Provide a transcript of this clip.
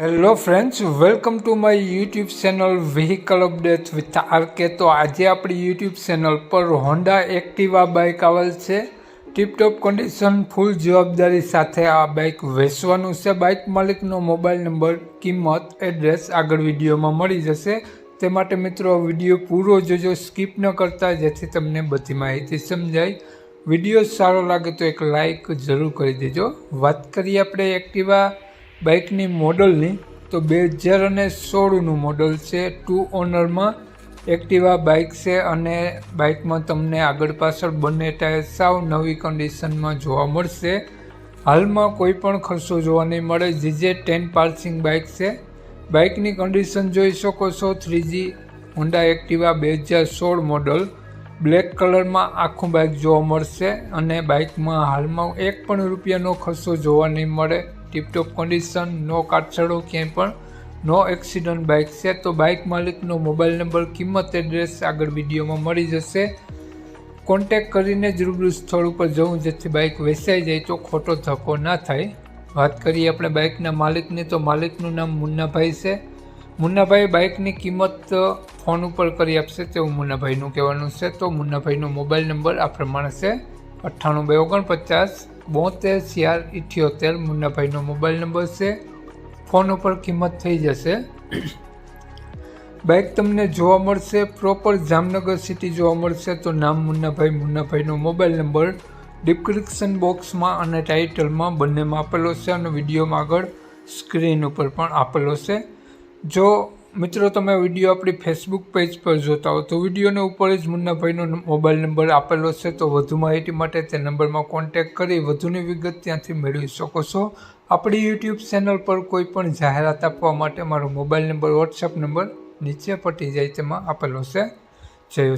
Hello friends welcome to my YouTube channel vehicle update with RK તો આજે આપણી YouTube channel પર Honda Activa bike આવેલ છે. ટીપટોપ કન્ડિશન ફૂલ જવાબદારી સાથે આ બાઇક વેચવાનું છે. બાઇક માલિકનો મોબાઈલ નંબર કિંમત એડ્રેસ આગળ વિડીયોમાં મળી જશે. તે માટે મિત્રો, વીડિયો પૂરો જોજો. સ્કીપ ન કરતા, જેથી તમને બધી માહિતી સમજાય. વીડિયો સારો લાગે તો એક લાઈક જરૂર કરી દેજો. વાત કરીએ આપણે એક્ટિવા બાઇકની મોડલની તો બે હજાર અને સોળનું મોડલ છે. ટુ ઓનરમાં એક્ટિવા બાઇક છે અને બાઇકમાં તમને આગળ પાછળ બંને ટાયર સાવ નવી કન્ડિશનમાં જોવા મળશે. હાલમાં કોઈ પણ ખર્ચો જોવા નહીં મળે. જીજે ટેન પાર્સિંગ બાઇક છે. બાઇકની કન્ડિશન જોઈ શકો છો. થ્રીજી હોન્ડા એક્ટિવા બે હજાર સોળ મોડલ. બ્લેક કલરમાં આખું બાઇક જોવા મળશે અને બાઇકમાં હાલમાં એક પણ રૂપિયાનો ખર્ચો જોવા નહીં મળે. ટીપટોપ કન્ડિશન નો કાટછડો, ક્યાંય પણ. નો એક્સિડન્ટ બાઇક છે, તો બાઇક માલિકનો મોબાઈલ નંબર કિંમત એડ્રેસ આગળ વિડીયોમાં મળી જશે. કોન્ટેક કરીને જ રૂબરૂ સ્થળ ઉપર જવું, જેથી બાઇક વેચાઈ જાય તો ખોટો ધક્કો ના થાય. વાત કરીએ આપણે બાઇકના માલિકની, તો માલિકનું નામ મુન્નાભાઈ છે. મુન્નાભાઈ બાઇકની કિંમત ફોન ઉપર કરી આપશે, તેવું મુન્નાભાઈનું કહેવાનું છે. તો મુન્નાભાઈનો મોબાઈલ નંબર આ પ્રમાણે છે. અઠ્ઠાણું, બે ઓગણપચાસ, બોતેર ચાર ઇઠ્યોતેર, મુન્નાભાઈનો મોબાઈલ નંબર છે. ફોન ઉપર કિંમત થઈ જશે. બાઇક તમને જોવા મળશે, પ્રોપર જામનગર સિટી જોવા મળશે, તો નામ મુન્નાભાઈ, મુન્નાભાઈનો મોબાઈલ નંબર ડિસ્ક્રિપ્શન બોક્સમાં અને ટાઇટલમાં બંનેમાં આપેલો છે અને વિડીયોમાં આગળ સ્ક્રીન ઉપર પણ આપેલો છે. જો મિત્રો, તમે વીડિયો આપણી ફેસબુક પેજ પર જોતા હો તો વિડીયોને ઉપર જ મુન્નાભાઈનો મોબાઈલ નંબર આપેલો છે. તો વધુ માહિતી માટે તે નંબરમાં કોન્ટેક કરી વધુની વિગત ત્યાંથી મેળવી શકો છો. આપણી યુટ્યુબ ચેનલ પર કોઈ પણ જાહેરાત આપવા માટે મારો મોબાઈલ નંબર વોટ્સઅપ નંબર નીચે પટી જાય તેમાં આપેલો છે. જય